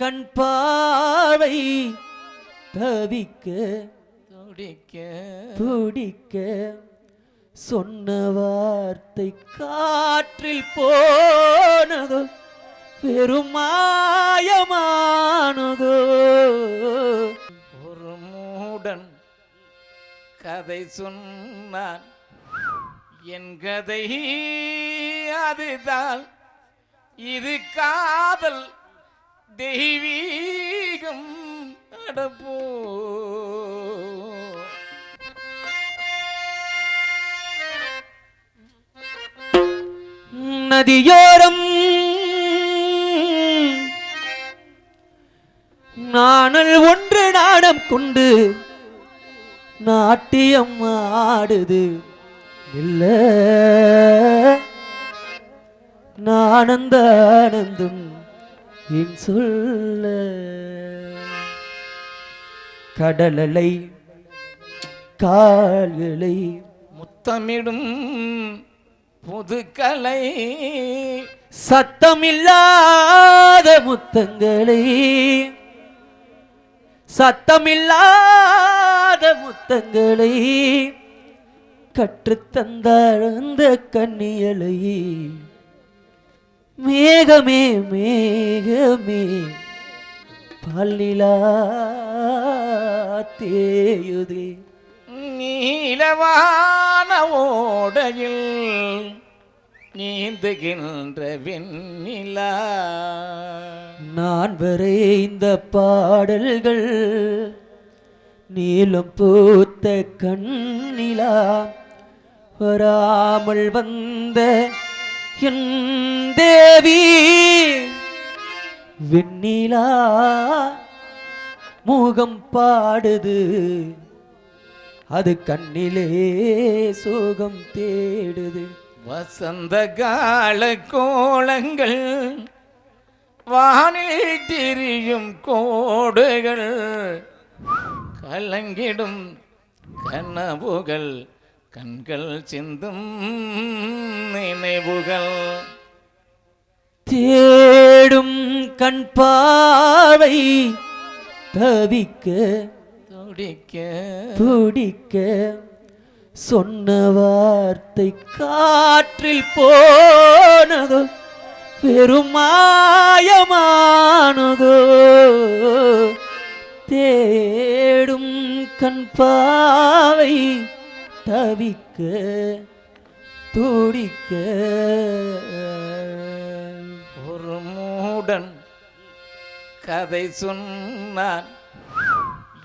கண் பாவை தவிக்க துடிக்க. துடிக்க சொன்ன வார்த்தை காற்றில் போனதோ பெரும் மாயமானதோ. ஒரு மூடன் கதை சொன்னான். என் கதை அதுதான். இது காதல். தெய்வீகம் அடப்போ. நதியோரம் நாணல் ஒன்று நாடம் கொண்டு நாட்டியம் ஆடுது. இல்ல. நானந்த ஆனந்தம் என் சொல்ல? கடலலை கால்களை முத்தமிடும் புதுக்கலை. சத்தமில்லாத முத்தங்களை சத்தமில்லாத முத்தங்களை கற்றுத்தந்தாள் அந்த கண்ணியலை மேகமே மேகமே பல்லிலா தேயுதே. நீலவான ஓடையில் நீந்துகின்ற வெண்ணிலா. நான் வரைந்த பாடல்கள் நீலம் பூத்த கண்ணிலா. வராமல் வந்த என் தேவி வெண்ணிலா மூகம் பாடுது. அது கண்ணிலே சோகம் தேடுது. வசந்த கால கோலங்கள் வானில் திரியும் கோடுகள் கலங்கிடும் கனவுகள் கண்கள் சிந்தும் நினைவுகள். தேடும் கண் பாவை தவிக்க துடிக்க. துடிக்க சொன்ன வார்த்தை காற்றில் போனதோ பெரும் மாயமானதோ. தேடும் கண் பாவை தவிக்க துடிக்க. ஒரு மூடன் கதை சொன்னான்.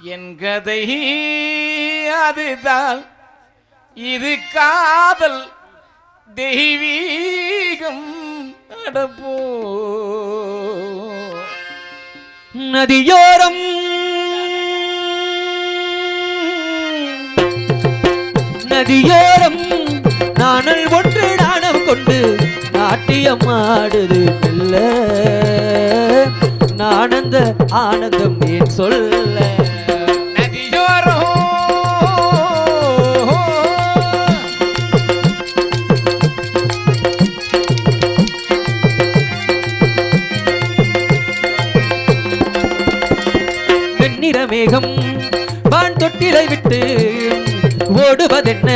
என் கதை அதுதான். இது காதல் தெய்வீகம். அடப்போ. நதியோரம் நதியோரம் நாணல் ஒன்று நாணம் கொண்டு நாட்டியம் ஆடுது மெல்ல. நானந்த ஆனந்தம் ஏன் சொல்ல? மேகம் வான் தொட்டிலை விட்டு ஓடுவதென்ன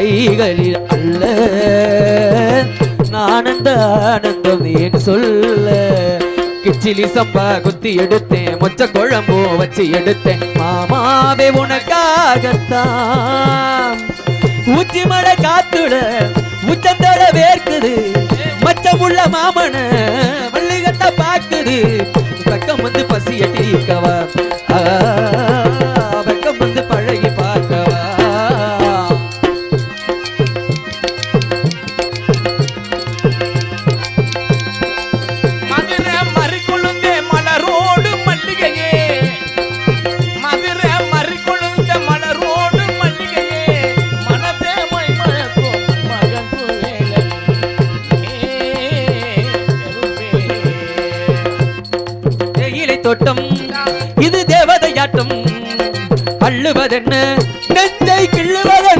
கைகளில் அல்ல. ஆனந்த ஆனந்தம் ஏன் சொல்ல? கிச்சிலி சம்பா குத்தி எடுத்தேன் மொச்ச குழம்போ வச்சு எடுத்தேன். மாமாவே உனக்காகத்தான். ஊச்சி மழை காத்துட உச்சந்தட வேர்க்குது. மச்சமுள்ள மாமன மல்லிகட்ட பார்க்குது பக்கம் வந்து பசிய டீக்கவா இது தேவதையாட்டம் அள்ளுவதென்ன? நெஞ்சை கிள்ளுவதென்ன?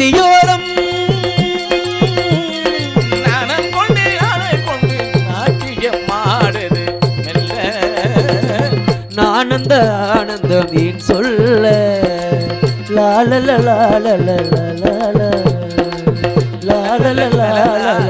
நதியோரம் ஆனந்த ஆனந்தம் ஏன் சொல்ல லால லால லால லால லால லால